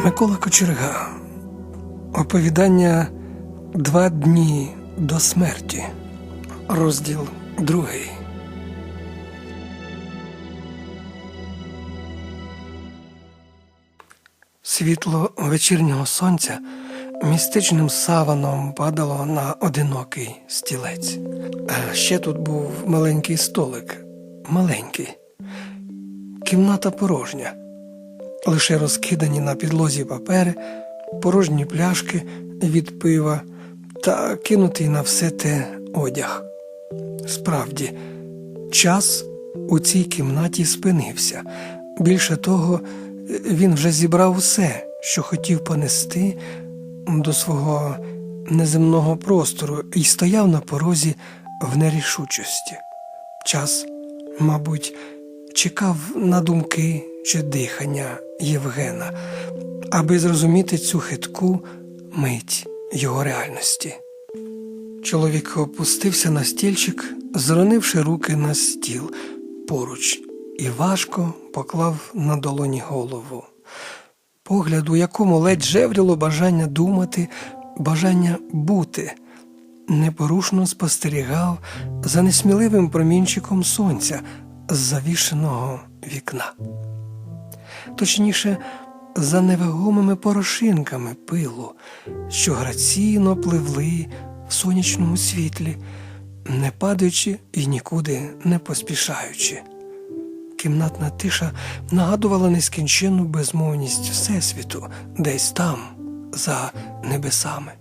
Микола Кочерга. Оповідання Два дні до смерті. Розділ другий. Світло вечірнього сонця містичним саваном падало на одинокий стілець. А ще тут був маленький столик. Маленький. Кімната порожня. Лише розкидані на підлозі папери, порожні пляшки від пива та кинутий на все те одяг. Справді, час у цій кімнаті спинився. Більше того, він вже зібрав усе, що хотів понести до свого неземного простору, і стояв на порозі в нерішучості. Час, мабуть, чекав на думки чи дихання Євгена, аби зрозуміти цю хитку мить його реальності. Чоловік опустився на стільчик, зронивши руки на стіл поруч, і важко поклав на долоні голову. Погляд, у якому ледь жевріло бажання думати, бажання бути, непорушно спостерігав за несміливим промінчиком сонця з завішеного вікна. Точніше, за невагомими порошинками пилу, що граційно пливли в сонячному світлі, не падаючи і нікуди не поспішаючи. Кімнатна тиша нагадувала нескінченну безмовність Всесвіту десь там, за небесами.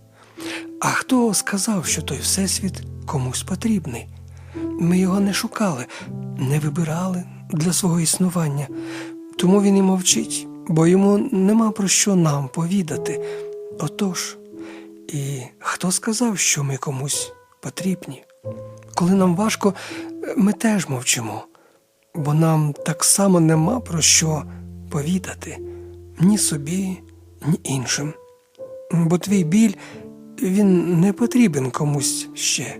А хто сказав, що той Всесвіт комусь потрібний? Ми його не шукали, не вибирали для свого існування, тому він і мовчить, бо йому нема про що нам повідати. Отож, і хто сказав, що ми комусь потрібні? Коли нам важко, ми теж мовчимо, бо нам так само нема про що повідати ні собі, ні іншим. Бо твій біль він не потрібен комусь ще.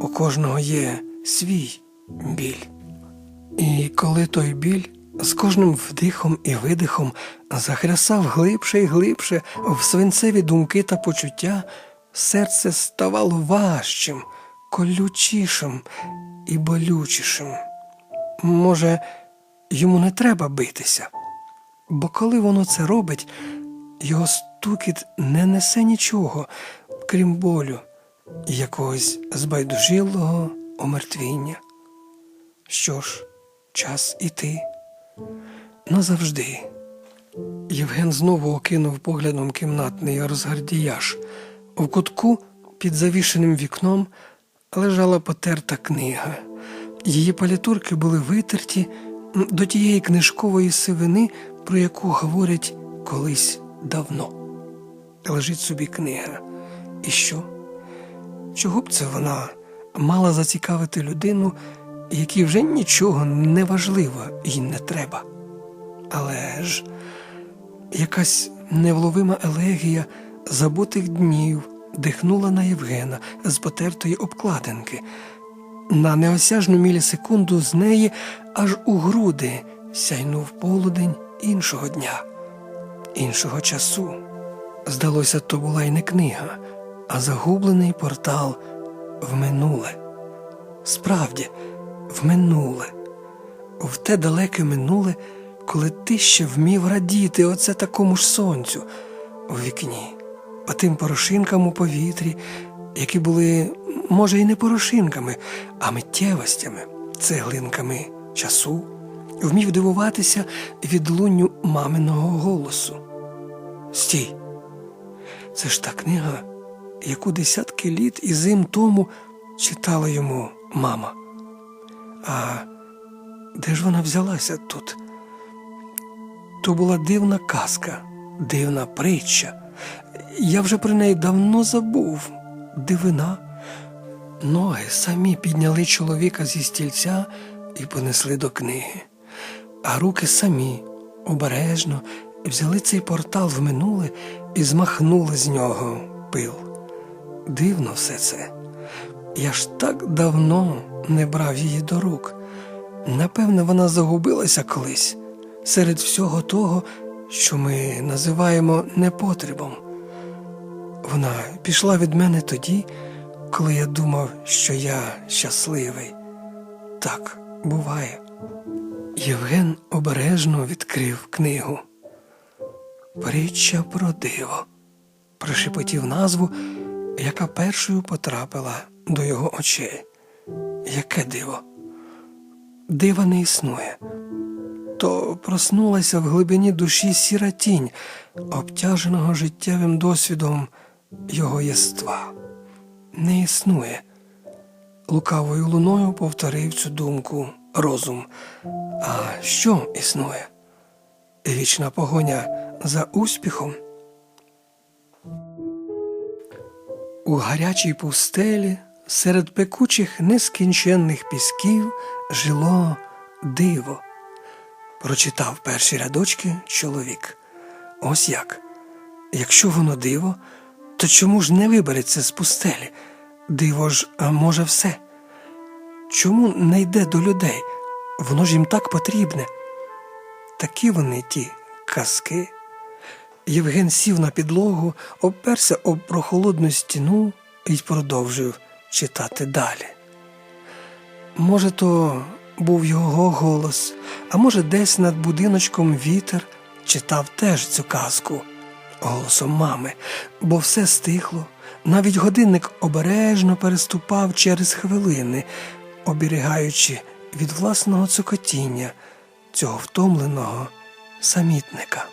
У кожного є свій біль. І коли той біль з кожним вдихом і видихом захрясав глибше і глибше в свинцеві думки та почуття, серце ставало важчим, колючішим і болючішим. Може, йому не треба битися, бо коли воно це робить, його стукіт не несе нічого, крім болю якогось збайдужилого омертвіння. Що ж, час іти назавжди. Євген знову окинув поглядом кімнатний розгардіяж. В кутку під завішеним вікном лежала потерта книга. Її палітурки були витерті до тієї книжкової сивини, про яку говорять колись давно. Лежить собі книга. І що? Чого б це вона мала зацікавити людину, якій вже нічого не важливо і не треба? Але ж якась невловима елегія забутих днів дихнула на Євгена з потертої обкладинки. На неосяжну мілісекунду з неї аж у груди сяйнув полудень іншого дня, іншого часу. Здалося, то була й не книга, а загублений портал в минуле. Справді, в минуле, в те далеке минуле, коли ти ще вмів радіти оце такому ж сонцю у вікні, отим порошинкам у повітрі, які були, може, і не порошинками, а миттєвостями, цеглинками часу, вмів дивуватися відлунню маминого голосу. Стій! Це ж та книга, яку десятки літ і зим тому читала йому мама. А де ж вона взялася тут? То була дивна казка, дивна притча. Я вже про неї давно забув. Дивина. Ноги самі підняли чоловіка зі стільця і понесли до книги, а руки самі обережно взяли цей портал в минуле і змахнули з нього пил. Дивно все це. Я ж так давно не брав її до рук. Напевне, вона загубилася колись серед всього того, що ми називаємо непотребом. Вона пішла від мене тоді, коли я думав, що я щасливий. Так буває. Євген обережно відкрив книгу. Притча про диво. Прошепотів назву, яка першою потрапила до його очей. Яке диво? Дива не існує. То проснулася в глибині душі сіра тінь, обтяженого життєвим досвідом його єства. Не існує. Лукавою луною повторив цю думку розум. А що існує? Вічна погоня за успіхом. У гарячій пустелі серед пекучих нескінченних пісків жило диво. Прочитав перші рядочки чоловік. Ось як. Якщо воно диво, то чому ж не вибереться з пустелі? Диво ж може все. Чому не йде до людей? Воно ж їм так потрібне. Такі вони ті казки. Євген сів на підлогу, обперся об прохолодну стіну і продовжив читати далі. Може, то був його голос, а може, десь над будиночком вітер читав теж цю казку голосом мами, бо все стихло. Навіть годинник обережно переступав через хвилини, оберігаючи від власного цокотіння цього втомленого самітника.